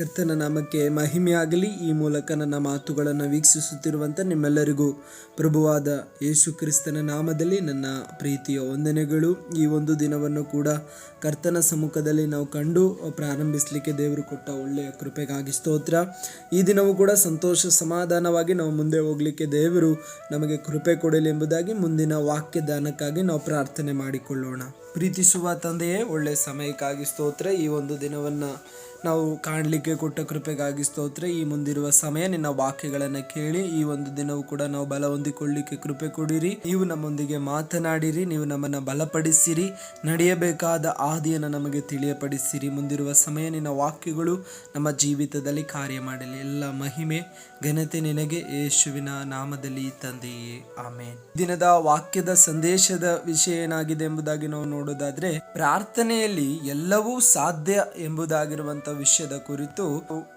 ಕರ್ತನ ನಾಮಕ್ಕೆ ಮಹಿಮೆಯಾಗಲಿ. ಈ ಮೂಲಕ ನನ್ನ ಮಾತುಗಳನ್ನು ವೀಕ್ಷಿಸುತ್ತಿರುವಂಥ ನಿಮ್ಮೆಲ್ಲರಿಗೂ ಪ್ರಭುವಾದ ಯೇಸು ಕ್ರಿಸ್ತನ ನಾಮದಲ್ಲಿ ನನ್ನ ಪ್ರೀತಿಯ ವಂದನೆಗಳು. ಈ ಒಂದು ದಿನವನ್ನು ಕೂಡ ಕರ್ತನ ಸಮ್ಮುಖದಲ್ಲಿ ನಾವು ಕಂಡು ಪ್ರಾರಂಭಿಸಲಿಕ್ಕೆ ದೇವರು ಕೊಟ್ಟ ಒಳ್ಳೆಯ ಕೃಪೆಗಾಗಿ ಸ್ತೋತ್ರ. ಈ ದಿನವೂ ಕೂಡ ಸಂತೋಷ, ಸಮಾಧಾನವಾಗಿ ನಾವು ಮುಂದೆ ಹೋಗಲಿಕ್ಕೆ ದೇವರು ನಮಗೆ ಕೃಪೆ ಕೊಡಲಿ ಎಂಬುದಾಗಿ ಮುಂದಿನ ವಾಕ್ಯ ದಾನಕ್ಕಾಗಿ ನಾವು ಪ್ರಾರ್ಥನೆ ಮಾಡಿಕೊಳ್ಳೋಣ. ಪ್ರೀತಿಸುವ ತಂದೆಯೇ, ಒಳ್ಳೆಯ ಸಮಯಕ್ಕಾಗಿ ಸ್ತೋತ್ರ. ಈ ಒಂದು ದಿನವನ್ನು ನಾವು ಕಾಣಲಿಕ್ಕೆ ಕೊಟ್ಟ ಕೃಪೆಗಾಗಿ ಸ್ತೋತ್ರ. ಈ ಮುಂದಿರುವ ಸಮಯ ನಿನ್ನ ವಾಕ್ಯಗಳನ್ನು ಕೇಳಿ, ಈ ಒಂದು ದಿನವೂ ಕೂಡ ನಾವು ಬಲ ಹೊಂದಿಕೊಳ್ಳಿಕ್ಕೆ ಕೃಪೆ ಕೊಡಿರಿ. ನೀವು ನಮ್ಮೊಂದಿಗೆ ಮಾತನಾಡಿರಿ, ನೀವು ನಮ್ಮನ್ನು ಬಲಪಡಿಸಿರಿ. ನಡೆಯಬೇಕಾದ ಆದಿಯನ್ನು ನಮಗೆ ತಿಳಿಯಪಡಿಸಿರಿ. ಮುಂದಿರುವ ಸಮಯ ನಿನ್ನ ವಾಕ್ಯಗಳು ನಮ್ಮ ಜೀವಿತದಲ್ಲಿ ಕಾರ್ಯ ಮಾಡಲಿ. ಎಲ್ಲ ಮಹಿಮೆ, ಘನತೆ ನಿನಗೆ ಯೇಸುವಿನ ನಾಮದಲ್ಲಿ ತಂದೆಯೇ. ಆಮೇನ್. ದಿನದ ವಾಕ್ಯದ ಸಂದೇಶದ ವಿಷಯ ಏನಾಗಿದೆ ಎಂಬುದಾಗಿ ನಾವು ನೋಡೋದಾದ್ರೆ, ಪ್ರಾರ್ಥನೆಯಲ್ಲಿ ಎಲ್ಲವೂ ಸಾಧ್ಯ ಎಂಬುದಾಗಿರುವಂತ ವಿಷಯದ ಕುರಿತು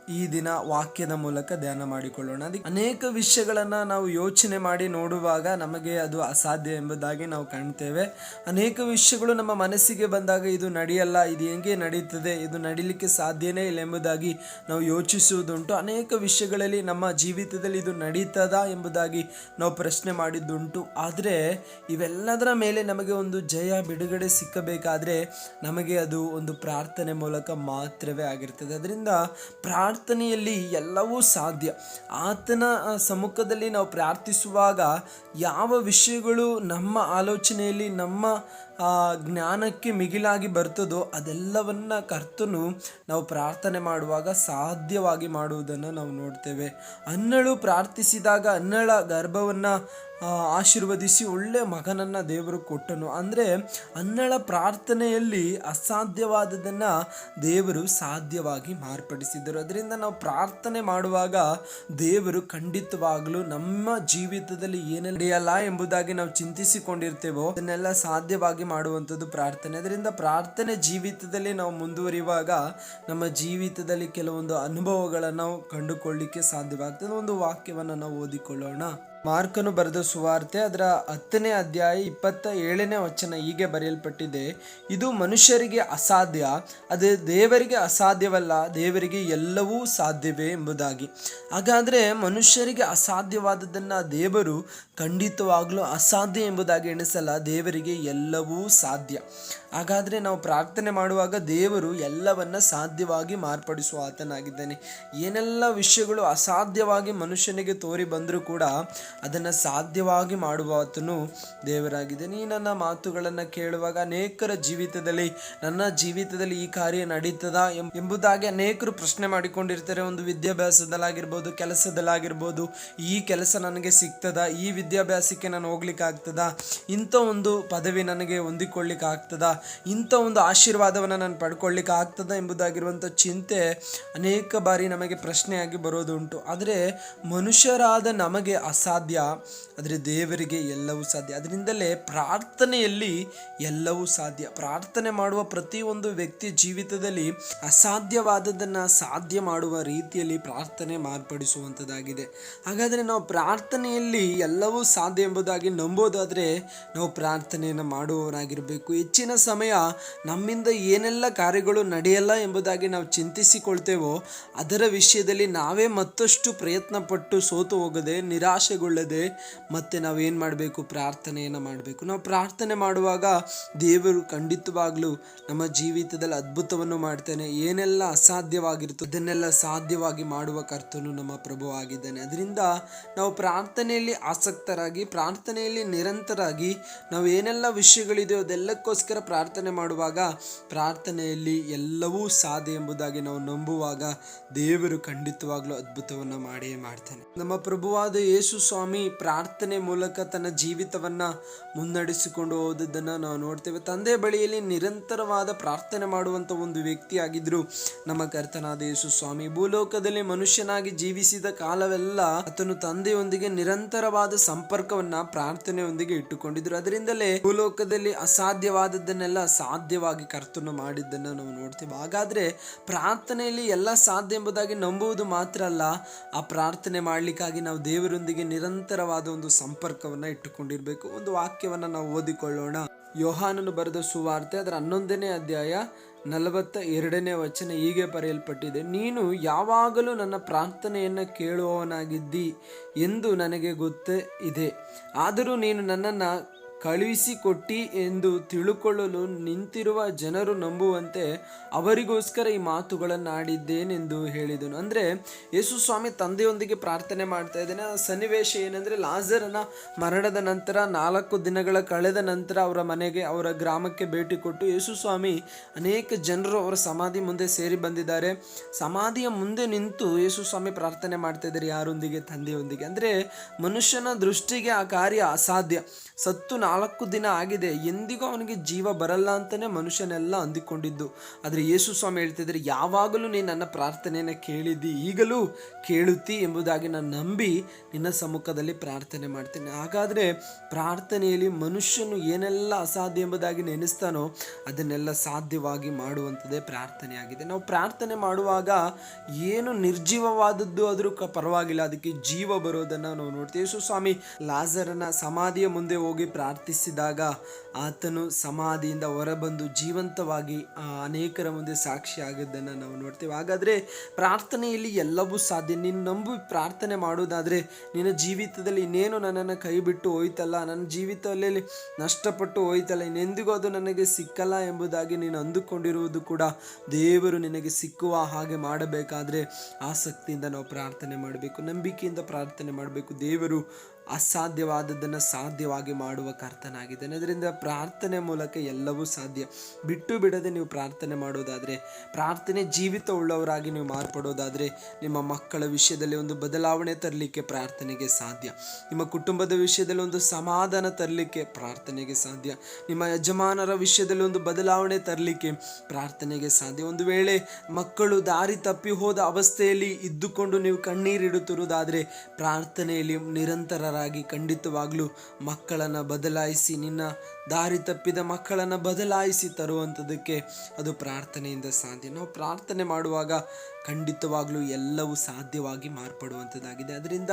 ಈ ದಿನ ವಾಕ್ಯದ ಮೂಲಕ ಧ್ಯಾನ ಮಾಡಿಕೊಳ್ಳೋಣ. ಅದಕ್ಕೆ ಅನೇಕ ವಿಷಯಗಳನ್ನು ನಾವು ಯೋಚನೆ ಮಾಡಿ ನೋಡುವಾಗ ನಮಗೆ ಅದು ಅಸಾಧ್ಯ ಎಂಬುದಾಗಿ ನಾವು ಕಾಣ್ತೇವೆ. ಅನೇಕ ವಿಷಯಗಳು ನಮ್ಮ ಮನಸ್ಸಿಗೆ ಬಂದಾಗ ಇದು ನಡೆಯಲ್ಲ, ಇದು ಹೆಂಗೆ ನಡೀತದೆ, ಇದು ನಡೀಲಿಕ್ಕೆ ಸಾಧ್ಯನೇ ಇಲ್ಲ ಎಂಬುದಾಗಿ ನಾವು ಯೋಚಿಸುವುದುಂಟು. ಅನೇಕ ವಿಷಯಗಳಲ್ಲಿ ನಮ್ಮ ಜೀವಿತದಲ್ಲಿ ಇದು ನಡೀತದ ಎಂಬುದಾಗಿ ನಾವು ಪ್ರಶ್ನೆ ಮಾಡಿದ್ದುಂಟು. ಆದರೆ ಇವೆಲ್ಲದರ ಮೇಲೆ ನಮಗೆ ಒಂದು ಜಯ, ಬಿಡುಗಡೆ ಸಿಕ್ಕಬೇಕಾದ್ರೆ ನಮಗೆ ಅದು ಒಂದು ಪ್ರಾರ್ಥನೆ ಮೂಲಕ ಮಾತ್ರವೇ ಆಗಿರ್ತದೆ. ಅದರಿಂದ ಪ್ರಾರ್ಥನೆಯಲ್ಲಿ ಎಲ್ಲವೂ ಸಾಧ್ಯ. ಆತನ ಸಮ್ಮುಖದಲ್ಲಿ ನಾವು ಪ್ರಾರ್ಥಿಸುವಾಗ ಯಾವ ವಿಷಯಗಳು ನಮ್ಮ ಆಲೋಚನೆಯಲ್ಲಿ ನಮ್ಮ ಜ್ಞಾನಕ್ಕೆ ಮಿಗಿಲಾಗಿ ಬರ್ತದೋ ಅದೆಲ್ಲವನ್ನ ಕರ್ತನು ನಾವು ಪ್ರಾರ್ಥನೆ ಮಾಡುವಾಗ ಸಾಧ್ಯವಾಗಿ ಮಾಡುವುದನ್ನು ನಾವು ನೋಡ್ತೇವೆ. ಅನ್ನಳು ಪ್ರಾರ್ಥಿಸಿದಾಗ ಅನ್ನಳ ಗರ್ಭವನ್ನು ಆಶೀರ್ವದಿಸಿ ಒಳ್ಳೆ ಮಗನನ್ನ ದೇವರು ಕೊಟ್ಟನು. ಅಂದರೆ ಅನ್ನಳ ಪ್ರಾರ್ಥನೆಯಲ್ಲಿ ಅಸಾಧ್ಯವಾದದನ್ನು ದೇವರು ಸಾಧ್ಯವಾಗಿ ಮಾರ್ಪಡಿಸಿದರು. ಅದರಿಂದ ನಾವು ಪ್ರಾರ್ಥನೆ ಮಾಡುವಾಗ ದೇವರು ಖಂಡಿತವಾಗಲೂ ನಮ್ಮ ಜೀವಿತದಲ್ಲಿ ಏನೇ ನಡೆಯಲ್ಲ ಎಂಬುದಾಗಿ ನಾವು ಚಿಂತಿಸಿಕೊಂಡಿರ್ತೇವೋ, ಅದನ್ನೆಲ್ಲ ಸಾಧ್ಯವಾಗಿ ಮಾಡುವಂಥದ್ದು ಪ್ರಾರ್ಥನೆ. ಅದರಿಂದ ಪ್ರಾರ್ಥನೆ ಜೀವಿತದಲ್ಲಿ ನಾವು ಮುಂದುವರಿಯುವಾಗ ನಮ್ಮ ಜೀವಿತದಲ್ಲಿ ಕೆಲವೊಂದು ಅನುಭವಗಳನ್ನು ಕಂಡುಕೊಳ್ಳಿಕ್ಕೆ ಸಾಧ್ಯವಾಗ್ತದೆ. ಒಂದು ವಾಕ್ಯವನ್ನು ನಾವು ಓದಿಕೊಳ್ಳೋಣ. ಮಾರ್ಕನು ಬರೆದ ಸುವಾರ್ತೆ ಅದರ ಹತ್ತನೇ ಅಧ್ಯಾಯ ಇಪ್ಪತ್ತ ಏಳನೇ ವಚನ ಹೀಗೆ ಬರೆಯಲ್ಪಟ್ಟಿದೆ. ಇದು ಮನುಷ್ಯರಿಗೆ ಅಸಾಧ್ಯ, ಅದು ದೇವರಿಗೆ ಅಸಾಧ್ಯವಲ್ಲ, ದೇವರಿಗೆ ಎಲ್ಲವೂ ಸಾಧ್ಯವೇ ಎಂಬುದಾಗಿ. ಹಾಗಾದರೆ ಮನುಷ್ಯರಿಗೆ ಅಸಾಧ್ಯವಾದದ್ದನ್ನು ದೇವರು ಖಂಡಿತವಾಗಲೂ ಅಸಾಧ್ಯ ಎಂಬುದಾಗಿ ಎಣಿಸಲ್ಲ, ದೇವರಿಗೆ ಎಲ್ಲವೂ ಸಾಧ್ಯ. ಹಾಗಾದರೆ ನಾವು ಪ್ರಾರ್ಥನೆ ಮಾಡುವಾಗ ದೇವರು ಎಲ್ಲವನ್ನ ಸಾಧ್ಯವಾಗಿ ಮಾರ್ಪಡಿಸುವ ಆತನಾಗಿದ್ದಾನೆ. ಏನೆಲ್ಲ ವಿಷಯಗಳು ಅಸಾಧ್ಯವಾಗಿ ಮನುಷ್ಯನಿಗೆ ತೋರಿ ಬಂದರೂ ಕೂಡ ಅದನ್ನು ಸಾಧ್ಯವಾಗಿ ಮಾಡುವ ಆತನು ದೇವರಾಗಿದ್ದಾನೆ. ಈ ನನ್ನ ಮಾತುಗಳನ್ನು ಕೇಳುವಾಗ ಅನೇಕರ ಜೀವಿತದಲ್ಲಿ ನನ್ನ ಜೀವಿತದಲ್ಲಿ ಈ ಕಾರ್ಯ ನಡೀತದಾ ಎಂಬುದಾಗಿ ಅನೇಕರು ಪ್ರಶ್ನೆ ಮಾಡಿಕೊಂಡಿರ್ತಾರೆ. ಒಂದು ವಿದ್ಯಾಭ್ಯಾಸದಲ್ಲಾಗಿರ್ಬೋದು, ಕೆಲಸದಲ್ಲಾಗಿರ್ಬೋದು, ಈ ಕೆಲಸ ನನಗೆ ಸಿಗ್ತದ, ಈ ವಿದ್ಯಾಭ್ಯಾಸಕ್ಕೆ ನಾನು ಹೋಗ್ಲಿಕ್ಕೆ ಆಗ್ತದಾ ಇಂಥ ಒಂದು ಪದವಿ ನನಗೆ ಹೊಂದಿಕೊಳ್ಳಿಕ್ಕೆ ಆಗ್ತದಾ ಇಂಥ ಒಂದು ಆಶೀರ್ವಾದವನ್ನು ನಾನು ಪಡ್ಕೊಳ್ಳಿಕ್ಕೆ ಆಗ್ತದ ಎಂಬುದಾಗಿರುವಂಥ ಚಿಂತೆ ಅನೇಕ ಬಾರಿ ನಮಗೆ ಪ್ರಶ್ನೆಯಾಗಿ ಬರೋದುಂಟು. ಆದರೆ ಮನುಷ್ಯರಾದ ನಮಗೆ ಅಸಾಧ್ಯ, ಆದರೆ ದೇವರಿಗೆ ಎಲ್ಲವೂ ಸಾಧ್ಯ. ಅದರಿಂದಲೇ ಪ್ರಾರ್ಥನೆಯಲ್ಲಿ ಎಲ್ಲವೂ ಸಾಧ್ಯ. ಪ್ರಾರ್ಥನೆ ಮಾಡುವ ಪ್ರತಿಯೊಂದು ವ್ಯಕ್ತಿ ಜೀವಿತದಲ್ಲಿ ಅಸಾಧ್ಯವಾದದ್ದನ್ನು ಸಾಧ್ಯ ಮಾಡುವ ರೀತಿಯಲ್ಲಿ ಪ್ರಾರ್ಥನೆ ಮಾರ್ಪಡಿಸುವಂಥದ್ದಾಗಿದೆ. ಹಾಗಾದರೆ ನಾವು ಪ್ರಾರ್ಥನೆಯಲ್ಲಿ ಎಲ್ಲವೂ ಸಾಧ್ಯ ಎಂಬುದಾಗಿ ನಂಬೋದಾದರೆ ನಾವು ಪ್ರಾರ್ಥನೆಯನ್ನು ಮಾಡುವವರಾಗಿರಬೇಕು. ಹೆಚ್ಚಿನ ಸಮಯ ನಮ್ಮಿಂದ ಏನೆಲ್ಲ ಕಾರ್ಯಗಳು ನಡೆಯಲ್ಲ ಎಂಬುದಾಗಿ ನಾವು ಚಿಂತಿಸಿಕೊಳ್ತೇವೋ, ಅದರ ವಿಷಯದಲ್ಲಿ ನಾವೇ ಮತ್ತಷ್ಟು ಪ್ರಯತ್ನ ಪಟ್ಟು ಸೋತು ಹೋಗದೆ, ನಿರಾಶೆಗೊಳ್ಳದೆ ಮತ್ತೆ ನಾವೇನು ಮಾಡಬೇಕು? ಪ್ರಾರ್ಥನೆಯನ್ನು ಮಾಡಬೇಕು. ನಾವು ಪ್ರಾರ್ಥನೆ ಮಾಡುವಾಗ ದೇವರು ಖಂಡಿತವಾಗಲೂ ನಮ್ಮ ಜೀವಿತದಲ್ಲಿ ಅದ್ಭುತವನ್ನು ಮಾಡ್ತೇನೆ. ಏನೆಲ್ಲ ಅಸಾಧ್ಯವಾಗಿರುತ್ತೋ ಅದನ್ನೆಲ್ಲ ಸಾಧ್ಯವಾಗಿ ಮಾಡುವ ಕರ್ತನು ನಮ್ಮ ಪ್ರಭು ಆಗಿದ್ದಾನೆ. ಅದರಿಂದ ನಾವು ಪ್ರಾರ್ಥನೆಯಲ್ಲಿ ಆಸಕ್ತರಾಗಿ, ಪ್ರಾರ್ಥನೆಯಲ್ಲಿ ನಿರಂತರಾಗಿ ನಾವು ಏನೆಲ್ಲ ವಿಷಯಗಳಿದೆಯೋ ಅದೆಲ್ಲಕ್ಕೋಸ್ಕರ ಪ್ರಾರ್ಥನೆ ಮಾಡುವಾಗ ಪ್ರಾರ್ಥನೆಯಲ್ಲಿ ಎಲ್ಲವೂ ಸಾಧ್ಯ ಎಂಬುದಾಗಿ ನಾವು ನಂಬುವಾಗ ದೇವರು ಖಂಡಿತವಾಗ್ಲೂ ಅದ್ಭುತವನ್ನು ಮಾಡಿಯೇ ಮಾಡ್ತಾನೆ. ನಮ್ಮ ಪ್ರಭುವಾದ ಯೇಸು ಸ್ವಾಮಿ ಪ್ರಾರ್ಥನೆ ಮೂಲಕ ತನ್ನ ಜೀವಿತವನ್ನ ಮುನ್ನಡೆಸಿಕೊಂಡು ಹೋದದ್ದನ್ನು ನಾವು ನೋಡ್ತೇವೆ. ತಂದೆ ಬಳಿಯಲ್ಲಿ ನಿರಂತರವಾದ ಪ್ರಾರ್ಥನೆ ಮಾಡುವಂತ ಒಂದು ವ್ಯಕ್ತಿಯಾಗಿದ್ದರು ನಮ್ಮ ಕರ್ತನಾದ ಯೇಸು ಸ್ವಾಮಿ. ಭೂಲೋಕದಲ್ಲಿ ಮನುಷ್ಯನಾಗಿ ಜೀವಿಸಿದ ಕಾಲವೆಲ್ಲ ಆತನು ತಂದೆಯೊಂದಿಗೆ ನಿರಂತರವಾದ ಸಂಪರ್ಕವನ್ನ ಪ್ರಾರ್ಥನೆಯೊಂದಿಗೆ ಇಟ್ಟುಕೊಂಡಿದ್ರು. ಅದರಿಂದಲೇ ಭೂಲೋಕದಲ್ಲಿ ಅಸಾಧ್ಯವಾದದ್ದನ್ನೆಲ್ಲ ಸಾಧ್ಯವಾಗಿ ಕರ್ತನು ಮಾಡಿದ್ದನ್ನು ನಾವು ನೋಡ್ತೇವೆ. ಹಾಗಾದ್ರೆ ಪ್ರಾರ್ಥನೆಯಲ್ಲಿ ಎಲ್ಲ ಸಾಧ್ಯ ಎಂಬುದಾಗಿ ನಂಬುವುದು ಮಾತ್ರ ಅಲ್ಲ, ಆ ಪ್ರಾರ್ಥನೆ ಮಾಡಲಿಕ್ಕಾಗಿ ನಾವು ದೇವರೊಂದಿಗೆ ನಿರಂತರವಾದ ಒಂದು ಸಂಪರ್ಕವನ್ನ ಇಟ್ಟುಕೊಂಡಿರಬೇಕು. ಒಂದು ವಾಕ್ಯವನ್ನ ನಾವು ಓದಿಕೊಳ್ಳೋಣ. ಯೋಹಾನನು ಬರೆದ ಸುವಾರ್ತೆ ಅದರ ಹನ್ನೊಂದನೇ ಅಧ್ಯಾಯ ನಲವತ್ತ ಎರಡನೇ ವಚನ ಹೀಗೆ ಬರೆಯಲ್ಪಟ್ಟಿದೆ. ನೀನು ಯಾವಾಗಲೂ ನನ್ನ ಪ್ರಾರ್ಥನೆಯನ್ನು ಕೇಳುವವನಾಗಿದ್ದಿ ಎಂದು ನನಗೆ ಗೊತ್ತೇ ಇದೆ. ಆದರೂ ನೀನು ನನ್ನನ್ನು ಕಳುಹಿಸಿಕೊಟ್ಟಿ ಎಂದು ತಿಳುಕೊಳ್ಳಲು ನಿಂತಿರುವ ಜನರು ನಂಬುವಂತೆ ಅವರಿಗೋಸ್ಕರ ಈ ಮಾತುಗಳನ್ನು ಆಡಿದ್ದೇನೆಂದು ಹೇಳಿದನು. ಅಂದರೆ ಯೇಸು ಸ್ವಾಮಿ ತಂದೆಯೊಂದಿಗೆ ಪ್ರಾರ್ಥನೆ ಮಾಡ್ತಾ ಇದ್ದೇನೆ. ಆ ಸನ್ನಿವೇಶ ಏನಂದರೆ ಲಾಜರನ ಮರಣದ ನಂತರ ನಾಲ್ಕು ದಿನಗಳ ಕಳೆದ ನಂತರ ಅವರ ಮನೆಗೆ, ಅವರ ಗ್ರಾಮಕ್ಕೆ ಭೇಟಿ ಕೊಟ್ಟು ಯೇಸು ಸ್ವಾಮಿ ಅನೇಕ ಜನರು ಅವರ ಸಮಾಧಿ ಮುಂದೆ ಸೇರಿ ಬಂದಿದ್ದಾರೆ. ಸಮಾಧಿಯ ಮುಂದೆ ನಿಂತು ಯೇಸು ಸ್ವಾಮಿ ಪ್ರಾರ್ಥನೆ ಮಾಡ್ತಾ ಇದ್ದಾರೆ ಯಾರೊಂದಿಗೆ? ತಂದೆಯೊಂದಿಗೆ. ಅಂದರೆ ಮನುಷ್ಯನ ದೃಷ್ಟಿಗೆ ಆ ಕಾರ್ಯ ಅಸಾಧ್ಯ. ಸತ್ತು ನಾಲ್ಕು ದಿನ ಆಗಿದೆ, ಎಂದಿಗೂ ಅವನಿಗೆ ಜೀವ ಬರಲ್ಲ ಅಂತಲೇ ಮನುಷ್ಯನೆಲ್ಲ ಅಂದಿಕೊಂಡಿದ್ದು. ಆದರೆ ಯೇಸು ಸ್ವಾಮಿ ಹೇಳ್ತಿದ್ರೆ ಯಾವಾಗಲೂ ನೀನು ನನ್ನ ಪ್ರಾರ್ಥನೆಯನ್ನು ಕೇಳಿದ್ದಿ, ಈಗಲೂ ಕೇಳುತ್ತಿ ಎಂಬುದಾಗಿ ನಾನು ನಂಬಿ ನಿನ್ನ ಸಮ್ಮುಖದಲ್ಲಿ ಪ್ರಾರ್ಥನೆ ಮಾಡ್ತೇನೆ. ಹಾಗಾದರೆ ಪ್ರಾರ್ಥನೆಯಲ್ಲಿ ಮನುಷ್ಯನು ಏನೆಲ್ಲ ಅಸಾಧ್ಯ ಎಂಬುದಾಗಿ ನೆನೆಸ್ತಾನೋ ಅದನ್ನೆಲ್ಲ ಸಾಧ್ಯವಾಗಿ ಮಾಡುವಂಥದ್ದೇ ಪ್ರಾರ್ಥನೆಯಾಗಿದೆ. ನಾವು ಪ್ರಾರ್ಥನೆ ಮಾಡುವಾಗ ಏನು ನಿರ್ಜೀವವಾದದ್ದು ಆದರೂ ಕ ಪರವಾಗಿಲ್ಲ, ಅದಕ್ಕೆ ಜೀವ ಬರೋದನ್ನು ನಾವು ನೋಡ್ತೀವಿ. ಯೇಸು ಸ್ವಾಮಿ ಲಾಜರನ ಸಮಾಧಿಯ ಮುಂದೆ ಹೋಗಿ ಪ್ರಾರ್ಥಿಸಿದಾಗ ಆತನು ಸಮಾಧಿಯಿಂದ ಹೊರಬಂದು ಜೀವಂತವಾಗಿ ಅನೇಕರ ಮುಂದೆ ಸಾಕ್ಷಿ ಆಗಿದ್ದನ್ನು ನಾವು ನೋಡ್ತೇವೆ. ಹಾಗಾದರೆ ಪ್ರಾರ್ಥನೆಯಲ್ಲಿ ಎಲ್ಲವೂ ಸಾಧ್ಯ. ನೀನು ನಂಬಿ ಪ್ರಾರ್ಥನೆ ಮಾಡೋದಾದರೆ ನಿನ್ನ ಜೀವಿತದಲ್ಲಿ ಇನ್ನೇನು ನನ್ನನ್ನು ಕೈ ಬಿಟ್ಟು ಹೋಯ್ತಲ್ಲ? ನನ್ನ ಜೀವಿತದಲ್ಲಿ ನಷ್ಟಪಟ್ಟು ಹೋಯ್ತಲ್ಲ? ಇನ್ನೆಂದಿಗೂ ಅದು ನನಗೆ ಸಿಕ್ಕಲ್ಲ ಎಂಬುದಾಗಿ ನೀನು ಅಂದುಕೊಂಡಿರುವುದು ಕೂಡ ದೇವರು ನಿನಗೆ ಸಿಕ್ಕುವ ಹಾಗೆ ಮಾಡಬೇಕಾದ್ರೆ ಆಸಕ್ತಿಯಿಂದ ನಾವು ಪ್ರಾರ್ಥನೆ ಮಾಡಬೇಕು, ನಂಬಿಕೆಯಿಂದ ಪ್ರಾರ್ಥನೆ ಮಾಡಬೇಕು. ದೇವರು ಅಸಾಧ್ಯವಾದದ್ದನ್ನು ಸಾಧ್ಯವಾಗಿ ಮಾಡುವ ಕರ್ತನಾಗಿದ್ದಾನೆ. ಅದರಿಂದ ಪ್ರಾರ್ಥನೆ ಮೂಲಕ ಎಲ್ಲವೂ ಸಾಧ್ಯ. ಬಿಟ್ಟು ಬಿಡದೆ ನೀವು ಪ್ರಾರ್ಥನೆ ಮಾಡೋದಾದರೆ, ಪ್ರಾರ್ಥನೆ ಜೀವಿತ ಉಳ್ಳವರಾಗಿ ನೀವು ಮಾರ್ಪಡೋದಾದರೆ, ನಿಮ್ಮ ಮಕ್ಕಳ ವಿಷಯದಲ್ಲಿ ಒಂದು ಬದಲಾವಣೆ ತರಲಿಕ್ಕೆ ಪ್ರಾರ್ಥನೆಗೆ ಸಾಧ್ಯ. ನಿಮ್ಮ ಕುಟುಂಬದ ವಿಷಯದಲ್ಲಿ ಒಂದು ಸಮಾಧಾನ ತರಲಿಕ್ಕೆ ಪ್ರಾರ್ಥನೆಗೆ ಸಾಧ್ಯ. ನಿಮ್ಮ ಯಜಮಾನರ ವಿಷಯದಲ್ಲಿ ಒಂದು ಬದಲಾವಣೆ ತರಲಿಕ್ಕೆ ಪ್ರಾರ್ಥನೆಗೆ ಸಾಧ್ಯ. ಒಂದು ವೇಳೆ ಮಕ್ಕಳು ದಾರಿ ತಪ್ಪಿ ಹೋದ ಅವಸ್ಥೆಯಲ್ಲಿ ಇದ್ದುಕೊಂಡು ನೀವು ಕಣ್ಣೀರಿಡುತ್ತಿರುವುದಾದರೆ, ಪ್ರಾರ್ಥನೆಯಲ್ಲಿ ನಿರಂತರರಾಗಿ ಖಂಡಿತವಾಗ್ಲೂ ಮಕ್ಕಳನ್ನು ಬದಲಾಯಿಸಿ, ನಿನ್ನ ದಾರಿ ತಪ್ಪಿದ ಮಕ್ಕಳನ್ನು ಬದಲಾಯಿಸಿ ತರುವಂಥದ್ದಕ್ಕೆ ಅದು ಪ್ರಾರ್ಥನೆಯಿಂದ ಸಾಧ್ಯ. ನಾವು ಪ್ರಾರ್ಥನೆ ಮಾಡುವಾಗ ಖಂಡಿತವಾಗ್ಲೂ ಎಲ್ಲವೂ ಸಾಧ್ಯವಾಗಿ ಮಾರ್ಪಡುವಂಥದ್ದಾಗಿದೆ. ಅದರಿಂದ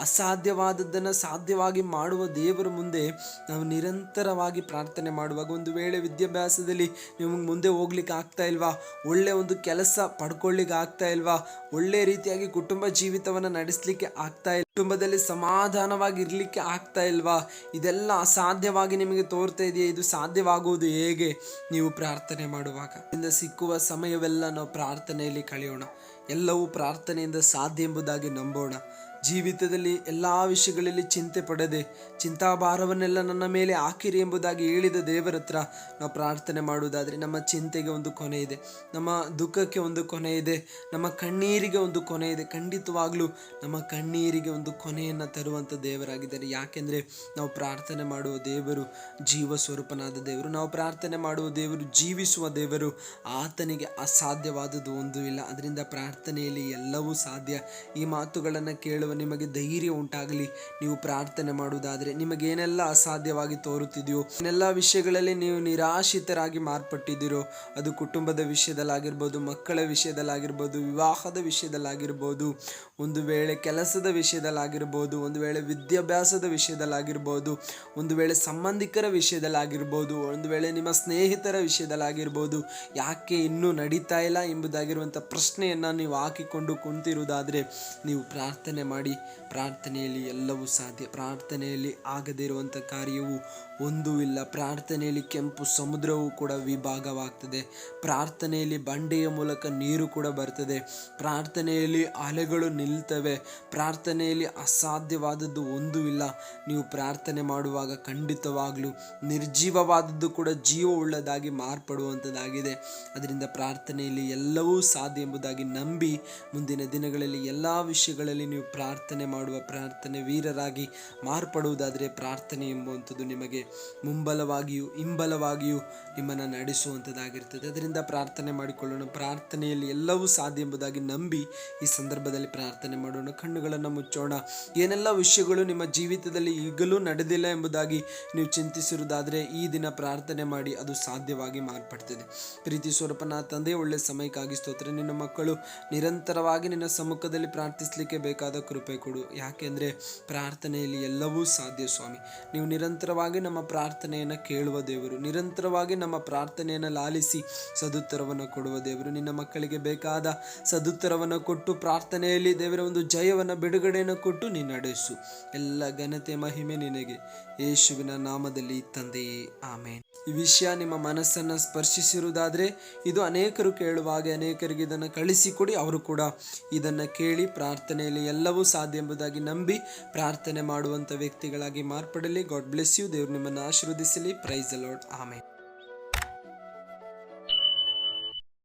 ಅಸಾಧ್ಯವಾದದ್ದನ್ನು ಸಾಧ್ಯವಾಗಿ ಮಾಡುವ ದೇವರ ಮುಂದೆ ನಾವು ನಿರಂತರವಾಗಿ ಪ್ರಾರ್ಥನೆ ಮಾಡುವಾಗ ಒಂದು ವೇಳೆ ವಿದ್ಯಾಭ್ಯಾಸದಲ್ಲಿ ನಿಮಗೆ ಮುಂದೆ ಹೋಗ್ಲಿಕ್ಕೆ ಆಗ್ತಾ ಇಲ್ವಾ? ಒಳ್ಳೆಯ ಒಂದು ಕೆಲಸ ಪಡ್ಕೊಳ್ಳಿಕ್ಕೆ ಆಗ್ತಾ ಇಲ್ವಾ? ಒಳ್ಳೆ ರೀತಿಯಾಗಿ ಕುಟುಂಬ ಜೀವಿತವನ್ನು ನಡೆಸಲಿಕ್ಕೆ ಆಗ್ತಾ ಇಲ್ಲ ಕುಟುಂಬದಲ್ಲಿ ಸಮಾಧಾನವಾಗಿ ಇರಲಿಕ್ಕೆ ಆಗ್ತಾ ಇಲ್ವಾ? ಇದೆಲ್ಲ ಅಸಾಧ್ಯವಾಗಿ ನಿಮಗೆ ತೋರ್ತಾ ಇದೆಯಾ? ಇದು ಸಾಧ್ಯವಾಗುವುದು ಹೇಗೆ? ನೀವು ಪ್ರಾರ್ಥನೆ ಮಾಡುವಾಗ. ಇಂದ ಸಿಕ್ಕುವ ಸಮಯವೆಲ್ಲ ನಾವು ಪ್ರಾರ್ಥನೆಯಲ್ಲಿ ಕಳೆಯೋಣ. ಎಲ್ಲವೂ ಪ್ರಾರ್ಥನೆಯಿಂದ ಸಾಧ್ಯ ಎಂಬುದಾಗಿ ನಂಬೋಣ. ಜೀವಿತದಲ್ಲಿ ಎಲ್ಲ ವಿಷಯಗಳಲ್ಲಿ ಚಿಂತೆ ಪಡದೆ ಚಿಂತಾಭಾರವನ್ನೆಲ್ಲ ನನ್ನ ಮೇಲೆ ಹಾಕಿರಿ ಎಂಬುದಾಗಿ ಹೇಳಿದ ದೇವರ ಹತ್ರ ನಾವು ಪ್ರಾರ್ಥನೆ ಮಾಡುವುದಾದರೆ ನಮ್ಮ ಚಿಂತೆಗೆ ಒಂದು ಕೊನೆ ಇದೆ, ನಮ್ಮ ದುಃಖಕ್ಕೆ ಒಂದು ಕೊನೆ ಇದೆ, ನಮ್ಮ ಕಣ್ಣೀರಿಗೆ ಒಂದು ಕೊನೆ ಇದೆ. ಖಂಡಿತವಾಗಲೂ ನಮ್ಮ ಕಣ್ಣೀರಿಗೆ ಒಂದು ಕೊನೆಯನ್ನು ತರುವಂಥ ದೇವರಾಗಿದ್ದಾರೆ. ಯಾಕೆಂದರೆ ನಾವು ಪ್ರಾರ್ಥನೆ ಮಾಡುವ ದೇವರು ಜೀವ ಸ್ವರೂಪನಾದ ದೇವರು. ನಾವು ಪ್ರಾರ್ಥನೆ ಮಾಡುವ ದೇವರು ಜೀವಿಸುವ ದೇವರು. ಆತನಿಗೆ ಅಸಾಧ್ಯವಾದದ್ದು ಒಂದು ಇಲ್ಲ. ಅದರಿಂದ ಪ್ರಾರ್ಥನೆಯಲ್ಲಿ ಎಲ್ಲವೂ ಸಾಧ್ಯ. ಈ ಮಾತುಗಳನ್ನು ಕೇಳುವ ನಿಮಗೆ ಧೈರ್ಯ ಉಂಟಾಗಲಿ. ನೀವು ಪ್ರಾರ್ಥನೆ ಮಾಡುವುದಾದರೆ ನಿಮಗೇನೆಲ್ಲ ಅಸಾಧ್ಯವಾಗಿ ತೋರುತ್ತಿದೆಯೋ? ಎಲ್ಲ ವಿಷಯಗಳಲ್ಲಿ ನೀವು ನಿರಾಶಿತರಾಗಿ ಮಾರ್ಪಟ್ಟಿದ್ದೀರೋ? ಅದು ಕುಟುಂಬದ ವಿಷಯದಲ್ಲಾಗಿರ್ಬೋದು, ಮಕ್ಕಳ ವಿಷಯದಲ್ಲಾಗಿರ್ಬೋದು, ವಿವಾಹದ ವಿಷಯದಲ್ಲಾಗಿರ್ಬೋದು, ಒಂದು ವೇಳೆ ಕೆಲಸದ ವಿಷಯದಲ್ಲಾಗಿರ್ಬೋದು, ಒಂದು ವೇಳೆ ವಿದ್ಯಾಭ್ಯಾಸದ ವಿಷಯದಲ್ಲಾಗಿರ್ಬೋದು, ಒಂದು ವೇಳೆ ಸಂಬಂಧಿಕರ ವಿಷಯದಲ್ಲಾಗಿರ್ಬೋದು, ಒಂದು ವೇಳೆ ನಿಮ್ಮ ಸ್ನೇಹಿತರ ವಿಷಯದಲ್ಲಾಗಿರ್ಬೋದು, ಯಾಕೆ ಇನ್ನೂ ನಡೀತಾ ಇಲ್ಲ ಎಂಬುದಾಗಿರುವಂಥ ಪ್ರಶ್ನೆಯನ್ನು ನೀವು ಹಾಕಿಕೊಂಡು ಕುಂತಿರುವುದಾದರೆ ನೀವು ಪ್ರಾರ್ಥನೆ ಮಾಡಿ. ಪ್ರಾರ್ಥನೆಯಲ್ಲಿ ಎಲ್ಲವೂ ಸಾಧ್ಯ. ಪ್ರಾರ್ಥನೆಯಲ್ಲಿ ಆಗದೇ ಇರುವಂಥ ಕಾರ್ಯವು ಒಂದೂ ಇಲ್ಲ. ಪ್ರಾರ್ಥನೆಯಲ್ಲಿ ಕೆಂಪು ಸಮುದ್ರವು ಕೂಡ ವಿಭಾಗವಾಗ್ತದೆ. ಪ್ರಾರ್ಥನೆಯಲ್ಲಿ ಬಂಡೆಯ ಮೂಲಕ ನೀರು ಕೂಡ ಬರ್ತದೆ. ಪ್ರಾರ್ಥನೆಯಲ್ಲಿ ಅಲೆಗಳು ನಿಲ್ತವೆ. ಪ್ರಾರ್ಥನೆಯಲ್ಲಿ ಅಸಾಧ್ಯವಾದದ್ದು ಒಂದೂ ಇಲ್ಲ. ನೀವು ಪ್ರಾರ್ಥನೆ ಮಾಡುವಾಗ ಖಂಡಿತವಾಗಲೂ ನಿರ್ಜೀವವಾದದ್ದು ಕೂಡ ಜೀವವುಳ್ಳದಾಗಿ ಮಾರ್ಪಡುವಂಥದ್ದಾಗಿದೆ. ಅದರಿಂದ ಪ್ರಾರ್ಥನೆಯಲ್ಲಿ ಎಲ್ಲವೂ ಸಾಧ್ಯ ಎಂಬುದಾಗಿ ನಂಬಿ ಮುಂದಿನ ದಿನಗಳಲ್ಲಿ ಎಲ್ಲ ವಿಷಯಗಳಲ್ಲಿ ನೀವು ಪ್ರಾರ್ಥನೆ ಪ್ರಾರ್ಥನೆ ಮಾಡುವ ಪ್ರಾರ್ಥನೆ, ವೀರರಾಗಿ ಮಾರ್ಪಡುವುದಾದರೆ ಪ್ರಾರ್ಥನೆ ಎಂಬುವಂಥದ್ದು ನಿಮಗೆ ಮುಂಬಲವಾಗಿಯೂ ಹಿಂಬಲವಾಗಿಯೂ ನಿಮ್ಮನ್ನು ನಡೆಸುವಂಥದ್ದಾಗಿರ್ತದೆ. ಅದರಿಂದ ಪ್ರಾರ್ಥನೆ ಮಾಡಿಕೊಳ್ಳೋಣ. ಪ್ರಾರ್ಥನೆಯಲ್ಲಿ ಎಲ್ಲವೂ ಸಾಧ್ಯ ಎಂಬುದಾಗಿ ನಂಬಿ ಈ ಸಂದರ್ಭದಲ್ಲಿ ಪ್ರಾರ್ಥನೆ ಮಾಡೋಣ. ಕಣ್ಣುಗಳನ್ನು ಮುಚ್ಚೋಣ. ಏನೆಲ್ಲ ವಿಷಯಗಳು ನಿಮ್ಮ ಜೀವಿತದಲ್ಲಿ ಈಗಲೂ ನಡೆದಿಲ್ಲ ಎಂಬುದಾಗಿ ನೀವು ಚಿಂತಿಸಿರುವುದಾದರೆ ಈ ದಿನ ಪ್ರಾರ್ಥನೆ ಮಾಡಿ ಅದು ಸಾಧ್ಯವಾಗಿ ಮಾರ್ಪಡ್ತದೆ. ಪ್ರೀತಿ ಸ್ವರೂಪನ ತಂದೆ, ಒಳ್ಳೆಯ ಸಮಯಕ್ಕಾಗಿ ಸ್ತೋತ್ರ. ನಿನ್ನ ಮಕ್ಕಳು ನಿರಂತರವಾಗಿ ನಿನ್ನ ಸಮ್ಮುಖದಲ್ಲಿ ಪ್ರಾರ್ಥಿಸಲಿಕ್ಕೆ ಬೇಕಾದ ಕೃಪೆ. ಕೊಡು. ಯಾಕೆಂದರೆ ಪ್ರಾರ್ಥನೆಯಲ್ಲಿ ಎಲ್ಲವೂ ಸಾಧ್ಯ ಸ್ವಾಮಿ. ನೀವು ನಿರಂತರವಾಗಿ ನಮ್ಮ ಪ್ರಾರ್ಥನೆಯನ್ನು ಕೇಳುವ ದೇವರು, ನಿರಂತರವಾಗಿ ನಮ್ಮ ಪ್ರಾರ್ಥನೆಯನ್ನು ಲಾಲಿಸಿ ಸದುತ್ತರವನ್ನು ಕೊಡುವ ದೇವರು, ನಿನ್ನ ಮಕ್ಕಳಿಗೆ ಬೇಕಾದ ಸದುತ್ತರವನ್ನು ಕೊಟ್ಟು ಪ್ರಾರ್ಥನೆಯಲ್ಲಿ ದೇವರ ಒಂದು ಜಯವನ್ನು, ಬಿಡುಗಡೆಯನ್ನು ಕೊಟ್ಟು ನೀನು ನಡೆಸು. ಎಲ್ಲ ಘನತೆ, ಮಹಿಮೆ ನಿನಗೆ. ಯೇಸುವಿನ ನಾಮದಲ್ಲಿ ತಂದೆಯೇ ಆಮೇನ್. ಈ ವಿಷಯ ನಿಮ್ಮ ಮನಸ್ಸನ್ನು ಸ್ಪರ್ಶಿಸಿರುವುದಾದರೆ ಇದು ಅನೇಕರು ಕೇಳುವಾಗ ಅನೇಕರಿಗೆ ಇದನ್ನು ಕಳಿಸಿಕೊಡಿ ಅವರು ಕೂಡ ಇದನ್ನು ಕೇಳಿ ಪ್ರಾರ್ಥನೆಯಲ್ಲಿ ಎಲ್ಲವೂ ಸಾಧ್ಯ ಎಂಬುದಾಗಿ ನಂಬಿ ಪ್ರಾರ್ಥನೆ ಮಾಡುವಂಥ ವ್ಯಕ್ತಿಗಳಾಗಿ ಮಾರ್ಪಡಲಿ. God bless you. ದೇವರು ನಿಮ್ಮನ್ನು ಆಶೀರ್ವದಿಸಲಿ. Praise the Lord amen.